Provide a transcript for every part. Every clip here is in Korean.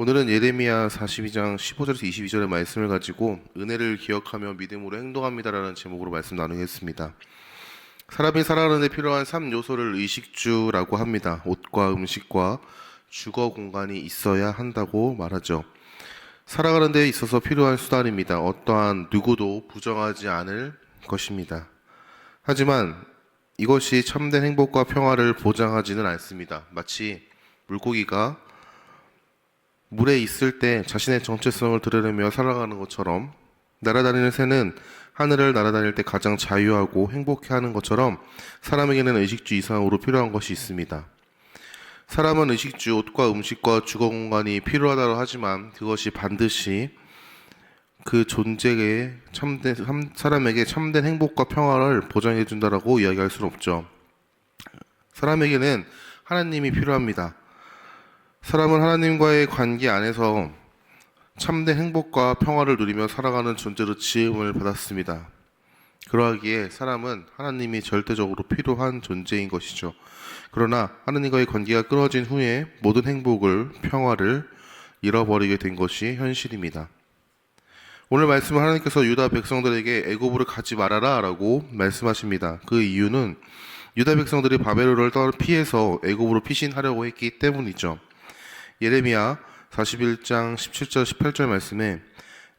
오늘은 예레미야 42장 15절에서 22절의 말씀을 가지고 은혜를 기억하며 믿음으로 행동합니다라는 제목으로 말씀 나누겠습니다. 사람이 살아가는 데 필요한 3요소를 의식주라고 합니다. 옷과 음식과 주거 공간이 있어야 한다고 말하죠. 살아가는 데 있어서 필요한 수단입니다. 어떠한 누구도 부정하지 않을 것입니다. 하지만 이것이 참된 행복과 평화를 보장하지는 않습니다. 마치 물고기가 물에 있을 때 자신의 정체성을 드러내며 살아가는 것처럼 날아다니는 새는 하늘을 날아다닐 때 가장 자유하고 행복해하는 것처럼 사람에게는 의식주 이상으로 필요한 것이 있습니다. 사람은 의식주, 옷과 음식과 주거 공간이 필요하다고 하지만 그것이 반드시 그 존재에 참된 참- 사람에게 참된 행복과 평화를 보장해 준다라고 이야기할 수는 없죠. 사람에게는 하나님이 필요합니다. 사람은 하나님과의 관계 안에서 참된 행복과 평화를 누리며 살아가는 존재로 지음을 받았습니다. 그러하기에 사람은 하나님이 절대적으로 필요한 존재인 것이죠. 그러나 하나님과의 관계가 끊어진 후에 모든 행복을, 평화를 잃어버리게 된 것이 현실입니다. 오늘 말씀은 하나님께서 유다 백성들에게 애굽으로 가지 말아라 라고 말씀하십니다. 그 이유는 유다 백성들이 바벨론을 떠 피해서 애굽으로 피신하려고 했기 때문이죠. 예레미야 41장 17절 18절 말씀에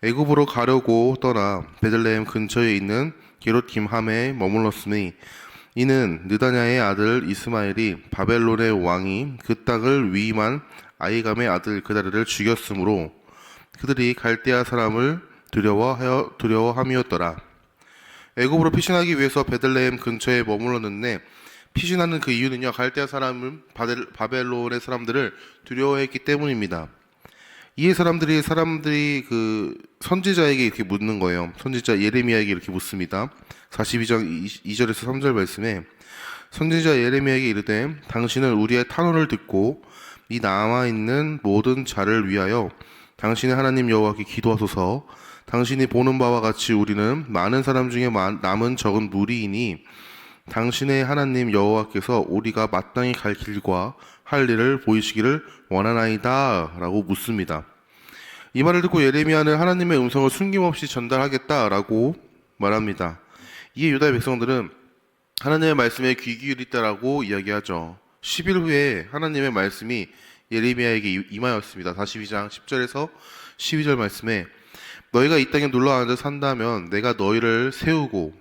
애굽으로 가려고 떠나 베들레헴 근처에 있는 게롯 김함에 머물렀으니 이는 느다냐의 아들 이스마엘이 바벨론의 왕이 그 땅을 위임한 아이감의 아들 그다르를 죽였으므로 그들이 갈대아 사람을 두려워하여 두려워함이었더라. 애굽으로 피신하기 위해서 베들레헴 근처에 머물렀는데 피신하는 그 이유는요 갈대아 사람은 바벨- 바벨론의 사람들을 두려워했기 때문입니다. 이에 사람들이 사람들이 그 선지자에게 이렇게 묻는 거예요. 선지자 예레미야에게 이렇게 묻습니다. 42장 2절에서 3절 말씀에 선지자 예레미야에게 이르되 당신은 우리의 탄원을 듣고 이 남아 있는 모든 자를 위하여 당신의 하나님 여호와께 기도하소서. 당신이 보는 바와 같이 우리는 많은 사람 중에 마- 남은 적은 무리이니 당신의 하나님 여호와께서 우리가 마땅히 갈 길과 할 일을 보이시기를 원하나이다라고 묻습니다. 이 말을 듣고 예레미야는 하나님의 음성을 숨김없이 전달하겠다라고 말합니다. 이에 유다의 백성들은 하나님의 말씀에 귀 기울이다라고 이야기하죠. 10일 후에 하나님의 말씀이 예레미야에게 임하였습니다. 42장 10절에서 12절 말씀에 너희가 이 땅에 눌러 앉아 산다면 내가 너희를 세우고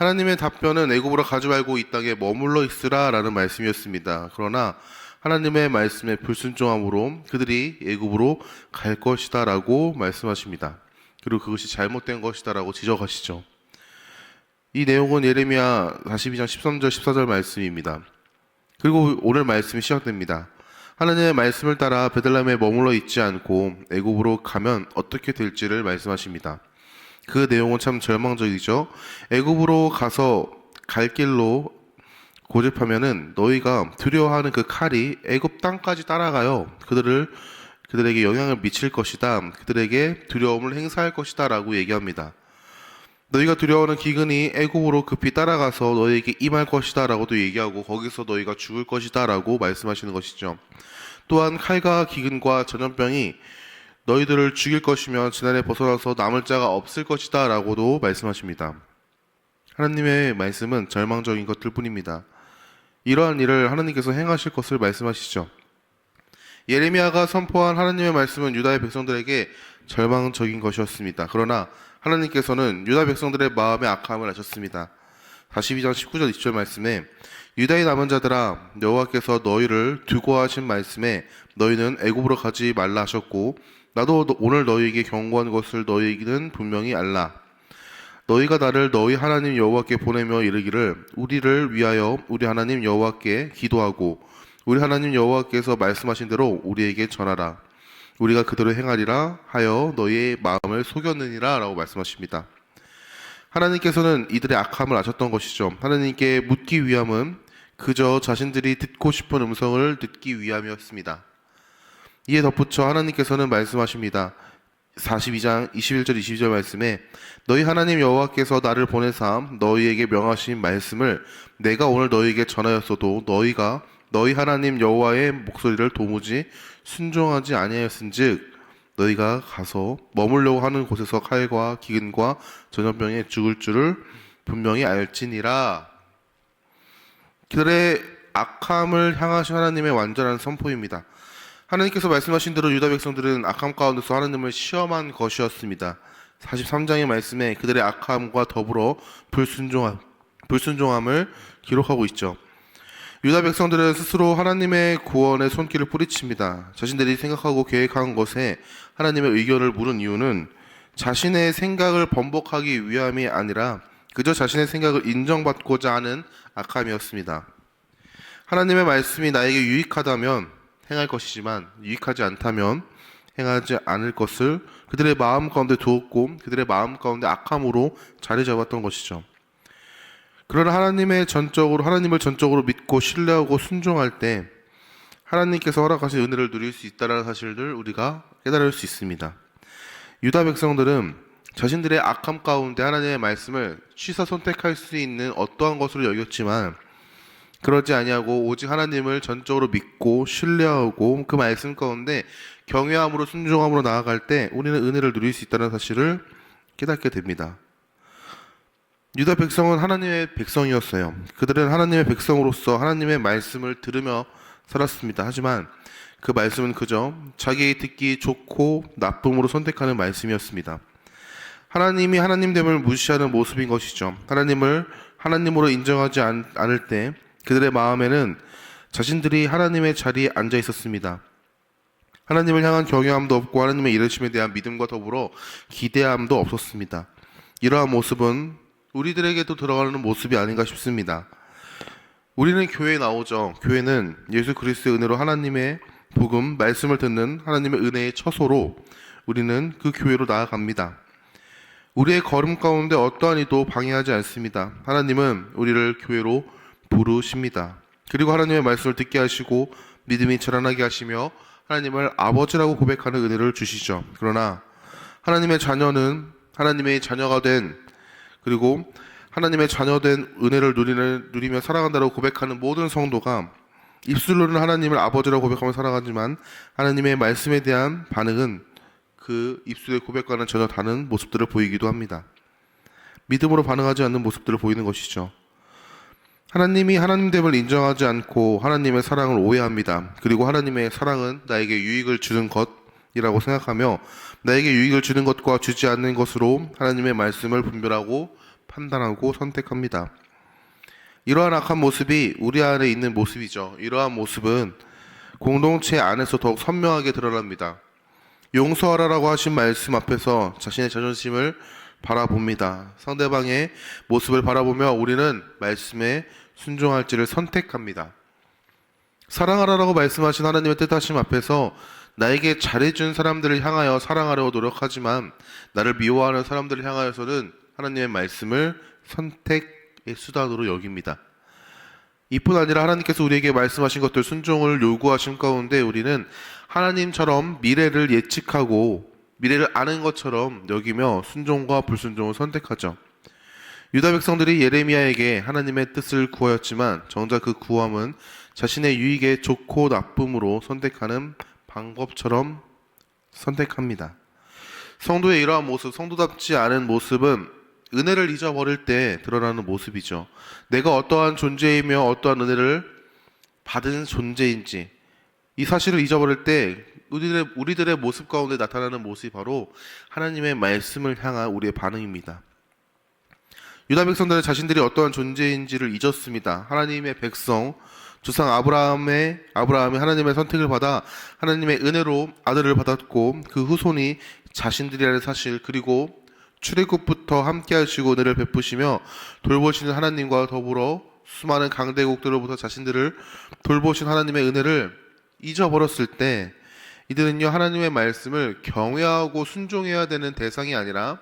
하나님의 답변은 애굽으로 가지 말고 이 땅에 머물러 있으라라는 말씀이었습니다. 그러나 하나님의 말씀에 불순종함으로 그들이 애굽으로 갈 것이다라고 말씀하십니다. 그리고 그것이 잘못된 것이다라고 지적하시죠. 이 내용은 예레미야 42장 13절 14절 말씀입니다. 그리고 오늘 말씀이 시작됩니다. 하나님의 말씀을 따라 베들레헴에 머물러 있지 않고 애굽으로 가면 어떻게 될지를 말씀하십니다. 그 내용은 참 절망적이죠. 애굽으로 가서 갈 길로 고집하면은 너희가 두려워하는 그 칼이 애굽 땅까지 따라가요. 그들을 그들에게 영향을 미칠 것이다. 그들에게 두려움을 행사할 것이다라고 얘기합니다. 너희가 두려워하는 기근이 애굽으로 급히 따라가서 너희에게 임할 것이다라고도 얘기하고 거기서 너희가 죽을 것이다라고 말씀하시는 것이죠. 또한 칼과 기근과 전염병이 너희들을 죽일 것이며 지난해 벗어나서 남을 자가 없을 것이다 라고도 말씀하십니다. 하나님의 말씀은 절망적인 것들 뿐입니다. 이러한 일을 하나님께서 행하실 것을 말씀하시죠. 예레미야가 선포한 하나님의 말씀은 유다의 백성들에게 절망적인 것이었습니다. 그러나 하나님께서는 유다 백성들의 마음의 악함을 아셨습니다. 42장 19절 20절 말씀에 유다의 남은 자들아 여호와께서 너희를 두고 하신 말씀에 너희는 애굽으로 가지 말라 하셨고 나도 너- 오늘 너희에게 경고한 것을 너희에게는 분명히 알라. 너희가 나를 너희 하나님 여호와께 보내며 이르기를 우리를 위하여 우리 하나님 여호와께 기도하고 우리 하나님 여호와께서 말씀하신 대로 우리에게 전하라. 우리가 그대로 행하리라 하여 너희의 마음을 속였느니라라고 말씀하십니다. 하나님께서는 이들의 악함을 아셨던 것이죠. 하나님께 묻기 위함은 그저 자신들이 듣고 싶은 음성을 듣기 위함이었습니다. 이에 덧붙여 하나님께서는 말씀하십니다. 42장 21절 22절 말씀에 너희 하나님 여호와께서 나를 보내사 너희에게 명하신 말씀을 내가 오늘 너희에게 전하였어도 너희가 너희 하나님 여호와의 목소리를 도무지 순종하지 아니하였은즉 너희가 가서 머물려고 하는 곳에서 칼과 기근과 전염병에 죽을 줄을 분명히 알지니라. 그들의 악함을 향하신 하나님의 완전한 선포입니다. 하나님께서 말씀하신 대로 유다 백성들은 악함 가운데서 하나님을 시험한 것이었습니다. 43장의 말씀에 그들의 악함과 더불어 불순종함, 불순종함을 기록하고 있죠. 유다 백성들은 스스로 하나님의 구원의 손길을 뿌리칩니다. 자신들이 생각하고 계획한 것에 하나님의 의견을 물은 이유는 자신의 생각을 번복하기 위함이 아니라 그저 자신의 생각을 인정받고자 하는 악함이었습니다. 하나님의 말씀이 나에게 유익하다면 행할 것이지만 유익하지 않다면 행하지 않을 것을 그들의 마음 가운데 두었고 그들의 마음 가운데 악함으로 자리 잡았던 것이죠. 그러나 하나님의 전적으로 하나님을 전적으로 믿고 신뢰하고 순종할 때 하나님께서 허락하신 은혜를 누릴 수 있다는 사실을 우리가 깨달을 수 있습니다. 유다 백성들은 자신들의 악함 가운데 하나님의 말씀을 취사 선택할 수 있는 어떠한 것으로 여겼지만 그러지 아니하고 오직 하나님을 전적으로 믿고 신뢰하고 그 말씀 가운데 경외함으로 순종함으로 나아갈 때 우리는 은혜를 누릴 수 있다는 사실을 깨닫게 됩니다. 유다 백성은 하나님의 백성이었어요. 그들은 하나님의 백성으로서 하나님의 말씀을 들으며 살았습니다. 하지만 그 말씀은 그저 자기 듣기 좋고 나쁨으로 선택하는 말씀이었습니다. 하나님이 하나님됨을 무시하는 모습인 것이죠. 하나님을 하나님으로 인정하지 않, 않을 때 그들의 마음에는 자신들이 하나님의 자리에 앉아 있었습니다. 하나님을 향한 경외함도 없고 하나님의 이르심에 대한 믿음과 더불어 기대함도 없었습니다. 이러한 모습은 우리들에게도 들어가는 모습이 아닌가 싶습니다. 우리는 교회에 나오죠. 교회는 예수 그리스도의 은혜로 하나님의 복음, 말씀을 듣는 하나님의 은혜의 처소로 우리는 그 교회로 나아갑니다. 우리의 걸음 가운데 어떠한 이도 방해하지 않습니다. 하나님은 우리를 교회로 부르십니다. 그리고 하나님의 말씀을 듣게 하시고 믿음이 자라나게 하시며 하나님을 아버지라고 고백하는 은혜를 주시죠. 그러나 하나님의 자녀는 하나님의 자녀가 된 그리고 하나님의 자녀된 은혜를 누리며 살아간다고 고백하는 모든 성도가 입술로는 하나님을 아버지라고 고백하며 살아가지만 하나님의 말씀에 대한 반응은 그 입술의 고백과는 전혀 다른 모습들을 보이기도 합니다. 믿음으로 반응하지 않는 모습들을 보이는 것이죠. 하나님이 하나님됨을 인정하지 않고 하나님의 사랑을 오해합니다. 그리고 하나님의 사랑은 나에게 유익을 주는 것 이라고 생각하며 나에게 유익을 주는 것과 주지 않는 것으로 하나님의 말씀을 분별하고 판단하고 선택합니다. 이러한 악한 모습이 우리 안에 있는 모습이죠. 이러한 모습은 공동체 안에서 더욱 선명하게 드러납니다. 용서하라라고 하신 말씀 앞에서 자신의 자존심을 바라봅니다. 상대방의 모습을 바라보며 우리는 말씀에 순종할지를 선택합니다. 사랑하라라고 말씀하신 하나님의 뜻하심 앞에서 나에게 잘해준 사람들을 향하여 사랑하려고 노력하지만 나를 미워하는 사람들을 향하여서는 하나님의 말씀을 선택의 수단으로 여깁니다. 이뿐 아니라 하나님께서 우리에게 말씀하신 것들 순종을 요구하신 가운데 우리는 하나님처럼 미래를 예측하고 미래를 아는 것처럼 여기며 순종과 불순종을 선택하죠. 유다 백성들이 예레미야에게 하나님의 뜻을 구하였지만 정작 그 구함은 자신의 유익에 좋고 나쁨으로 선택하는 방법처럼 선택합니다. 성도의 이러한 모습, 성도답지 않은 모습은 은혜를 잊어버릴 때 드러나는 모습이죠. 내가 어떠한 존재이며 어떠한 은혜를 받은 존재인지 이 사실을 잊어버릴 때 우리들의, 우리들의 모습 가운데 나타나는 모습이 바로 하나님의 말씀을 향한 우리의 반응입니다. 유다 백성들은 자신들이 어떠한 존재인지를 잊었습니다. 하나님의 백성, 조상 아브라함의 아브라함이 하나님의 선택을 받아 하나님의 은혜로 아들을 받았고 그 후손이 자신들이라는 사실 그리고 출애굽부터 함께 하시고 은혜를 베푸시며 돌보시는 하나님과 더불어 수많은 강대국들로부터 자신들을 돌보신 하나님의 은혜를 잊어버렸을 때 이들은요 하나님의 말씀을 경외하고 순종해야 되는 대상이 아니라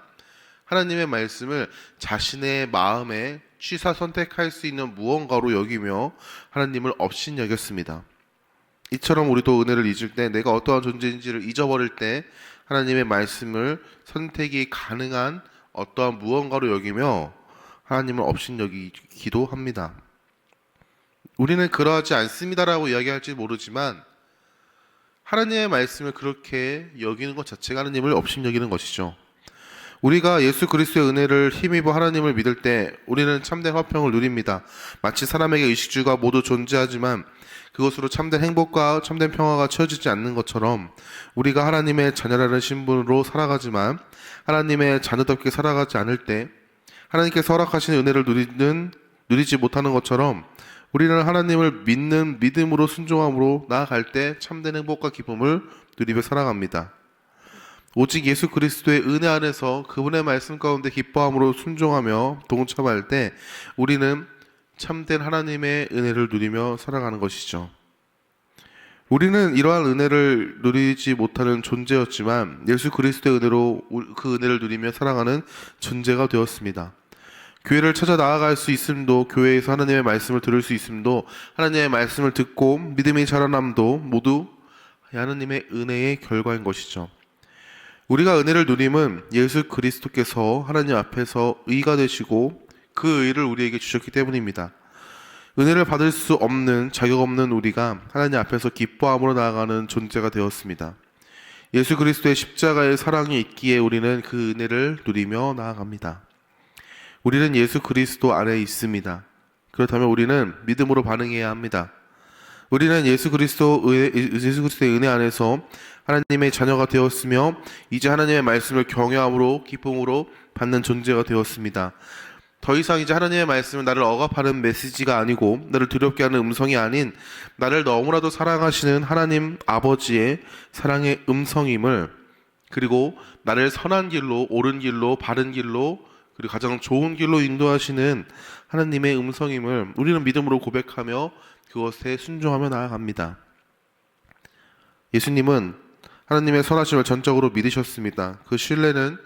하나님의 말씀을 자신의 마음에 취사 선택할 수 있는 무언가로 여기며 하나님을 업신 여겼습니다. 이처럼 우리도 은혜를 잊을 때 내가 어떠한 존재인지를 잊어버릴 때 하나님의 말씀을 선택이 가능한 어떠한 무언가로 여기며 하나님을 업신 여기기도 합니다. 우리는 그러하지 않습니다라고 이야기할지 모르지만 하나님의 말씀을 그렇게 여기는 것 자체가 하나님을 업신 여기는 것이죠. 우리가 예수 그리스도의 은혜를 힘입어 하나님을 믿을 때 우리는 참된 화평을 누립니다. 마치 사람에게 의식주가 모두 존재하지만 그것으로 참된 행복과 참된 평화가 채워지지 않는 것처럼 우리가 하나님의 자녀라는 신분으로 살아가지만 하나님의 자녀답게 살아가지 않을 때 하나님께서 허락하신 은혜를 누리는 누리지 못하는 것처럼 우리는 하나님을 믿는 믿음으로 순종함으로 나아갈 때 참된 행복과 기쁨을 누리며 살아갑니다. 오직 예수 그리스도의 은혜 안에서 그분의 말씀 가운데 기뻐함으로 순종하며 동참할 때 우리는 참된 하나님의 은혜를 누리며 살아가는 것이죠. 우리는 이러한 은혜를 누리지 못하는 존재였지만 예수 그리스도의 은혜로 우- 그 은혜를 누리며 살아가는 존재가 되었습니다. 교회를 찾아 나아갈 수 있음도 교회에서 하나님의 말씀을 들을 수 있음도 하나님의 말씀을 듣고 믿음이 자라남도 모두 하나님의 은혜의 결과인 것이죠. 우리가 은혜를 누림은 예수 그리스도께서 하나님 앞에서 의가 되시고 그 의를 우리에게 주셨기 때문입니다. 은혜를 받을 수 없는 자격 없는 우리가 하나님 앞에서 기뻐함으로 나아가는 존재가 되었습니다. 예수 그리스도의 십자가의 사랑이 있기에 우리는 그 은혜를 누리며 나아갑니다. 우리는 예수 그리스도 안에 있습니다. 그렇다면 우리는 믿음으로 반응해야 합니다. 우리는 예수 그리스도 의- 예수 그리스도의 은혜 안에서 하나님의 자녀가 되었으며 이제 하나님의 말씀을 경외함으로 기쁨으로 받는 존재가 되었습니다. 더 이상 이제 하나님의 말씀은 나를 억압하는 메시지가 아니고 나를 두렵게 하는 음성이 아닌 나를 너무나도 사랑하시는 하나님 아버지의 사랑의 음성임을 그리고 나를 선한 길로 옳은 길로 바른 길로 그리고 가장 좋은 길로 인도하시는 하나님의 음성임을 우리는 믿음으로 고백하며 그것에 순종하며 나아갑니다. 예수님은 하나님의 선하심을 전적으로 믿으셨습니다. 그 신뢰는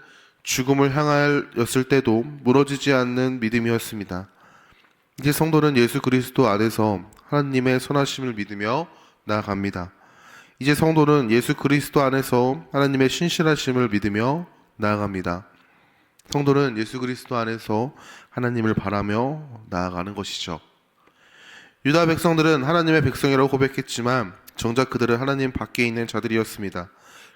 죽음을 향하였을 때도 무너지지 않는 믿음이었습니다. 이제 성도는 예수 그리스도 안에서 하나님의 선하심을 믿으며 나아갑니다. 이제 성도는 예수 그리스도 안에서 하나님의 신실하심을 믿으며 나아갑니다. 성도는 예수 그리스도 안에서 하나님을 바라며 나아가는 것이죠. 유다 백성들은 하나님의 백성이라고 고백했지만 정작 그들은 하나님 밖에 있는 자들이었습니다.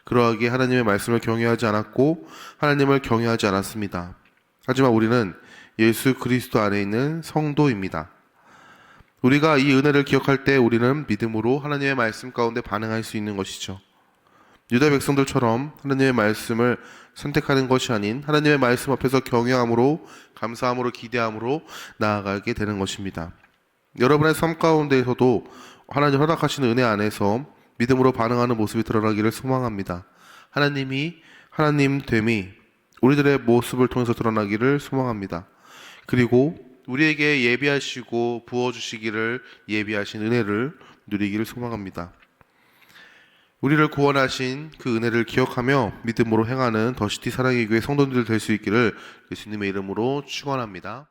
그러하기에 하나님의 말씀을 경외하지 않았고 하나님을 경외하지 않았습니다. 하지만 우리는 예수 그리스도 안에 있는 성도입니다. 우리가 이 은혜를 기억할 때 우리는 믿음으로 하나님의 말씀 가운데 반응할 수 있는 것이죠. 유다 백성들처럼 하나님의 말씀을 선택하는 것이 아닌 하나님의 말씀 앞에서 경외함으로 감사함으로 기대함으로 나아가게 되는 것입니다. 여러분의 삶 가운데에서도 하나님 허락하시는 은혜 안에서 믿음으로 반응하는 모습이 드러나기를 소망합니다. 하나님이 하나님 됨이 우리들의 모습을 통해서 드러나기를 소망합니다. 그리고 우리에게 예비하시고 부어주시기를 예비하신 은혜를 누리기를 소망합니다. 우리를 구원하신 그 은혜를 기억하며 믿음으로 행하는 더시티 사랑의 교회 성도들 될 수 있기를 예수님의 이름으로 축원합니다.